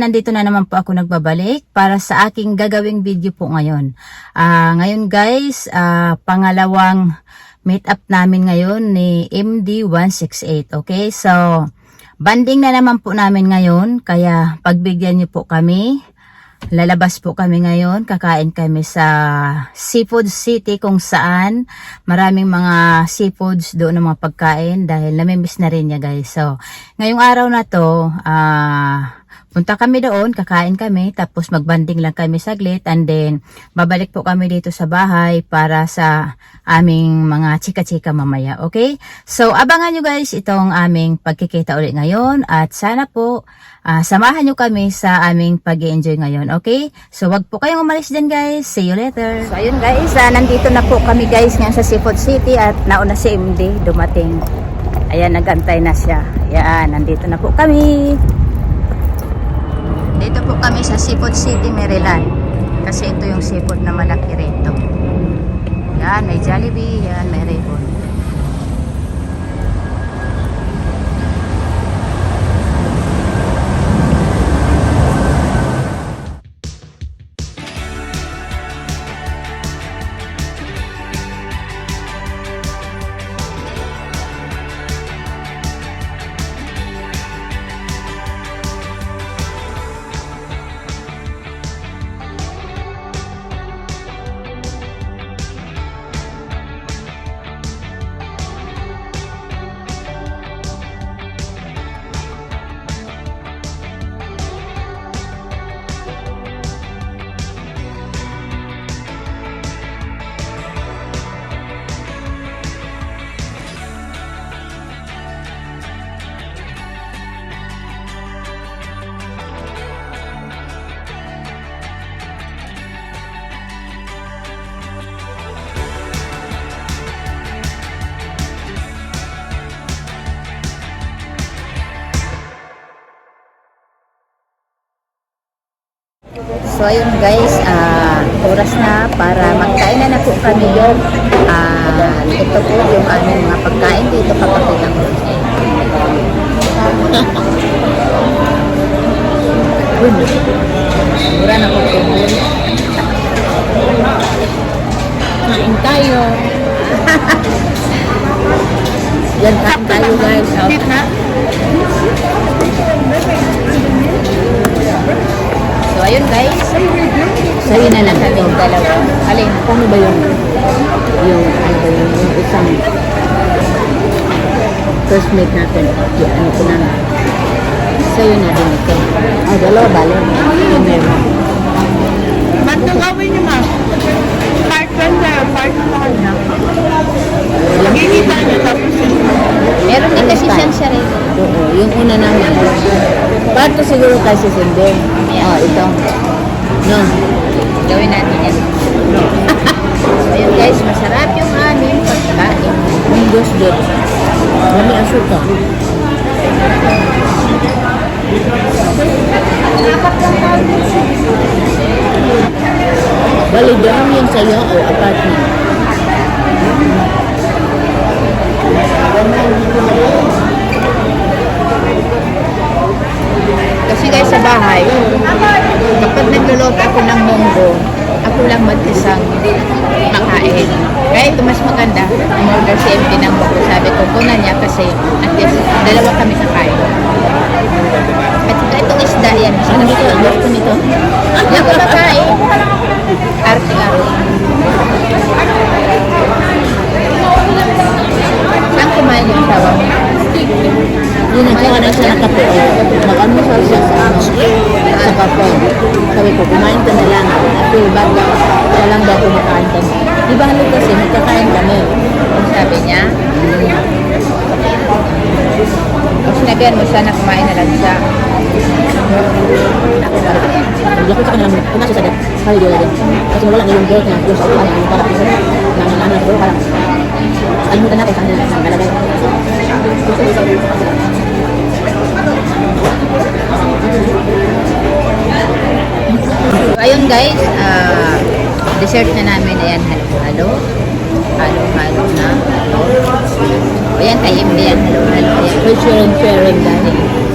Nandito na naman po ako nagbabalik para sa aking gagawing video po ngayon. Ah, ngayon guys, ah, pangalawang meet up namin ngayon ni MD168. Okay, so banding na naman po namin ngayon kaya pagbigyan niyo po kami. Lalabas po kami ngayon, kakain kami sa Seafood City kung saan maraming mga seafoods doon ng mga pagkain dahil namimiss na rin niya guys. So, ngayong araw na to, ah, punta kami doon, kakain kami, tapos magbanding lang kami saglit and then babalik po kami dito sa bahay para sa aming mga chika-chika mamaya, okay? So, abangan nyo guys itong aming pagkikita ulit ngayon at sana po ah, samahan nyo kami sa aming pag enjoy ngayon, okay? So, wag po kayong umalis dyan guys. See you later. So, ayun guys, ah, nandito na po kami guys ngayon sa Seafood City at nauna si MD dumating. Ayan, nagantay na siya. Ayan, nandito na po kami. Dito po kami sa Seafood City, Maryland. Kasi ito yung seafood na malaki rito. Yan, may Jollibee, yan, may Raybon. So ayun guys, ah, oras na para magkain na na po kami yung ah, ito po yung aming mga pagkain Sa'yo na lang kami dalawa. Alin? Paano ba yung yung ano ba yung, yung isang first meet natin? Yung ano ko na Sa'yo na din ito. Ah, dalawa bale. Yung meron. Ba't nang away niyo, ma'am? Part 1 na, part 1 na. Gigita niyo tapos yun. Meron din kasi siyang sarili. Oo, yung una naman. Pato siguro tayo si Cindy. Oh, ito. No. Gawin natin yan. so, ayun guys, masarap yung aming pagkain. Windows good. Dami ang suka. Bali, dami yung sa'yo o apartment. Kasi guys sa bahay, kapag nagluluto ako ng munggo, ako lang mag-isang makain. Kaya ito mas maganda, umorder si MP ng munggo. Sabi ko, kuna niya kasi at least dalawa kami kakain. At saka itong isda dito? Gusto nito? Hindi ako makain. Arte-arte. Saan kumain yung tawa? Yun ang kaya na siya nakape. Mag-almusal siya sa ano, sa kape. Sabi ko, kumain ka na lang. At yung baga, siya lang daw kumakain ka na. Di ba kami. Sabi niya. Kung sinabihan mo siya na kumain na lang siya. Ko sa kanila, pumasok sa dap. Sabi ko din. Kasi wala na yung girl na yung sa ulan. Ano para sa namin namin bro, parang alimutan natin sa kanila. Ang galagay. So, ayun guys, ah, dessert na namin. Ayan, halo-halo. Halo-halo na. O yan, kay yan, halo-halo. Ayan. May sharing sharing dahil.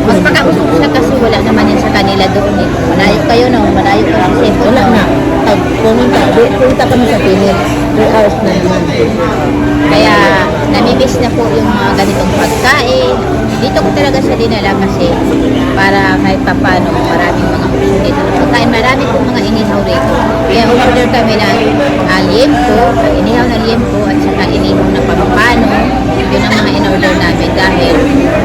Mas pagkausap siya kasi wala naman yan sa kanila doon eh. Malayo kayo no, malayo ka sa Cebu. Wala na. Pag pumunta, di, punta kami sa Pinis. 3 hours na naman. Kaya namimiss na po yung mga ganitong pagkain. Dito ko talaga siya dinala kasi para kahit papano maraming mga option dito na pagkain. Marami po mga inihaw rito. Kaya order kami ng uh, liempo, inihaw na liempo at saka inihaw na pampano. Ang mga in-order namin dahil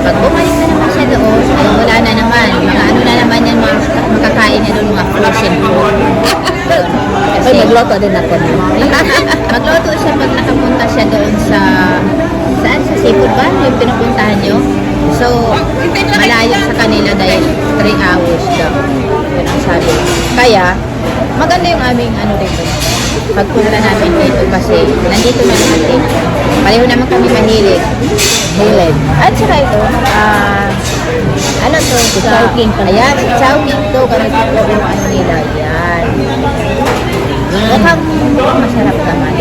pag bumalik na naman siya doon, ay wala na naman. Mga ano na naman yan, mga makakain niya doon, mga frozen food. Kasi nagluto din ako Magluto siya pag nakapunta siya doon sa saan sa seafood ba yung pinupuntahan nyo? So, malayo sa kanila dahil 3 hours daw. Yun ang sabi. Kaya, maganda yung aming ano dito. Pagpunta namin dito kasi nandito na lahat eh. Pareho naman kami mahilig. Hilig. At saka ito, ah, ano to? Si Chowking. Ayan, si Chowking to. Ganito po yung ano nila. Ayan. Mukhang masarap naman.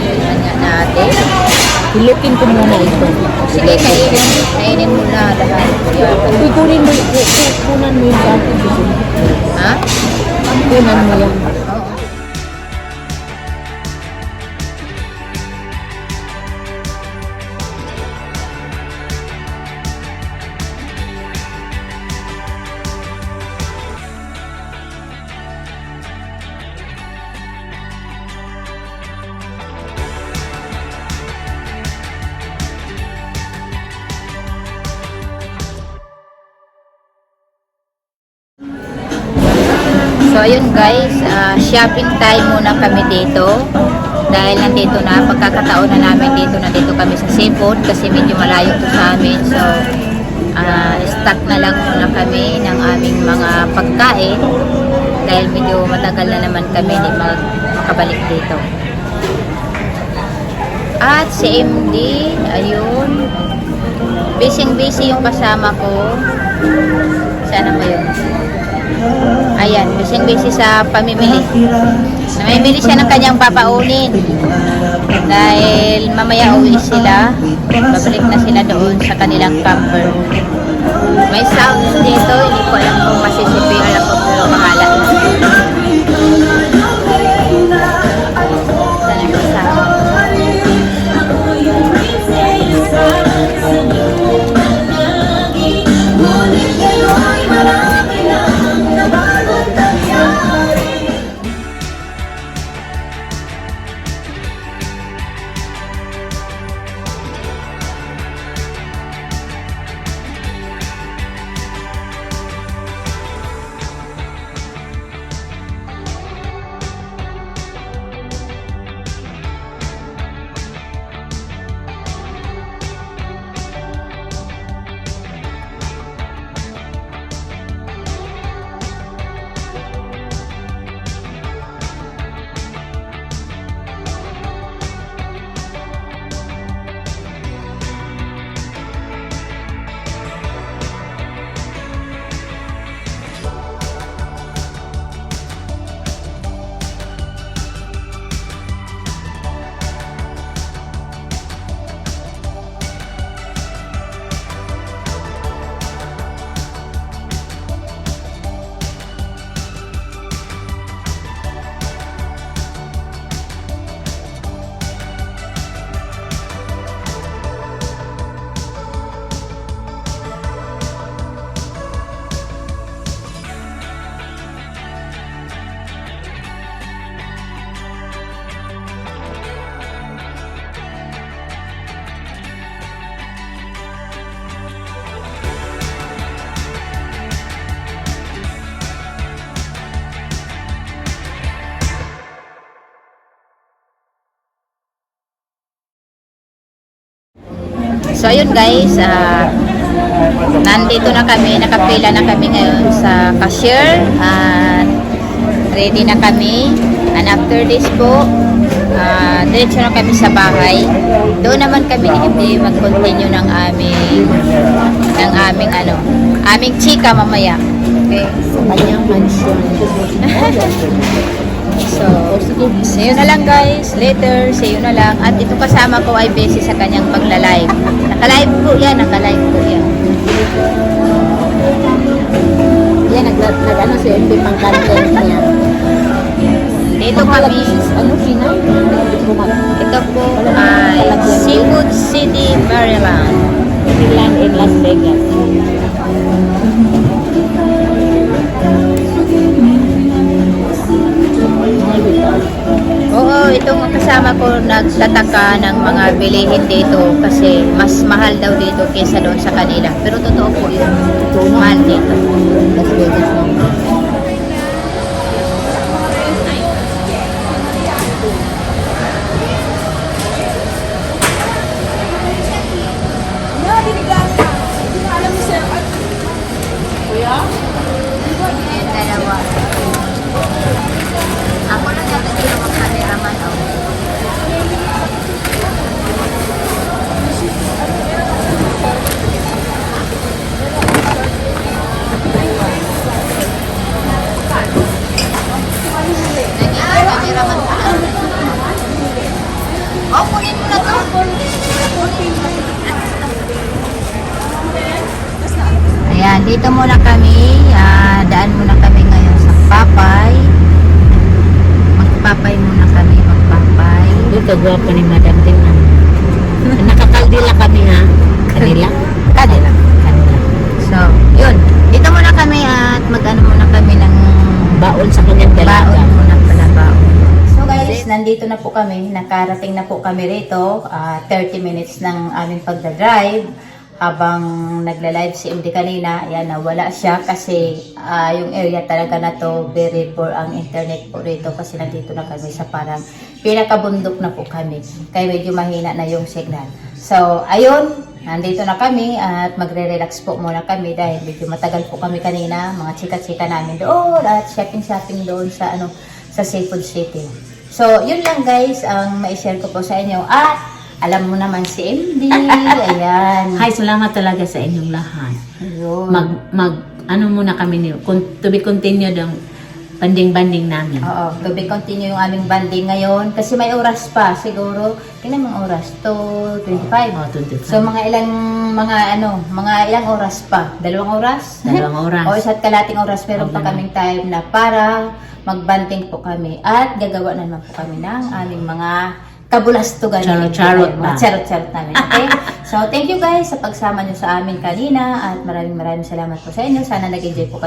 Tingnan nga natin. Hilukin ko muna ito. Sige, kainin. Kainin mo na lahat. Uy, kunin mo. Kunan mo yung dati. Ha? Kunan mo yan. So ayun guys, ah, shopping time muna kami dito. Dahil nandito na, pagkakataon na namin dito, nandito kami sa seafood kasi medyo malayo to sa amin. So, ah, stock na lang muna kami ng aming mga pagkain dahil medyo matagal na naman kami di mag makabalik dito. At si MD, ayun, busy-busy yung kasama ko. Sana mo yun. Ayan, busy-busy sa pamimili. Namimili siya ng kanyang papaunin. Dahil mamaya uwi sila. Babalik na sila doon sa kanilang camper. May sounds dito. Hindi ko alam kung masisipi. So ayun guys, ah, nandito na kami, nakapila na kami ngayon sa cashier at ready na kami. And after this po, ah, diretso na kami sa bahay. Doon naman kami hindi mag-continue ng aming ng aming ano, aming chika mamaya. Okay. Kanyang mansion. So, see you na lang guys. Later, see you na lang. At ito kasama ko ay busy sa kanyang pagla-live. Naka-live po yan, naka-live po yan. Yan, nag, nag ano si MB pang content niya. Dito kami, kasama ko nagtataka ng mga bilihin dito kasi mas mahal daw dito kaysa doon sa kanila. Pero totoo po yun. Mahal dito. Dito muna kami. Ah, daan muna kami ngayon sa Papay. Magpapay muna kami, magpapay. Dito, gwapo ni Madam Tingnan. Nakakaldila kami ha. Kanila. Kanila. Kanila. So, yun. Dito muna kami at mag-ano muna kami ng Baon sa kanyang dalaga. baon muna pala baon. So guys, nandito na po kami. Nakarating na po kami rito. Ah, 30 minutes ng aming pagdadrive. Habang nagla-live si MD kanina, ayan, nawala siya kasi ah, yung area talaga na to, very poor ang internet po rito kasi nandito na kami sa parang pinakabundok na po kami. Kaya medyo mahina na yung signal. So, ayun, nandito na kami at magre-relax po muna kami dahil medyo matagal po kami kanina, mga chika-chika namin doon at shopping-shopping doon sa ano sa Seafood City. So, yun lang guys ang ma-share ko po sa inyo. At alam mo naman si MD. Ayan. Hi, salamat talaga sa inyong lahat. Ayun. Mag, mag, ano muna kami niyo, kun- to be continued ang banding-banding namin. Oo, to be continue yung aming banding ngayon kasi may oras pa siguro. Tingnan ang oras, 2.25. Oh, 25. So mga ilang mga ano, mga ilang oras pa? Dalawang oras? Dalawang oras. o isa't kalating oras meron pa kaming time na para magbanding po kami at gagawa na naman po kami ng aming mga kabulastugan. Charot-charot Mga ba? charot-charot namin. Okay? so, thank you guys sa pagsama nyo sa amin kanina at maraming maraming salamat po sa inyo. Sana nag-enjoy po kayo.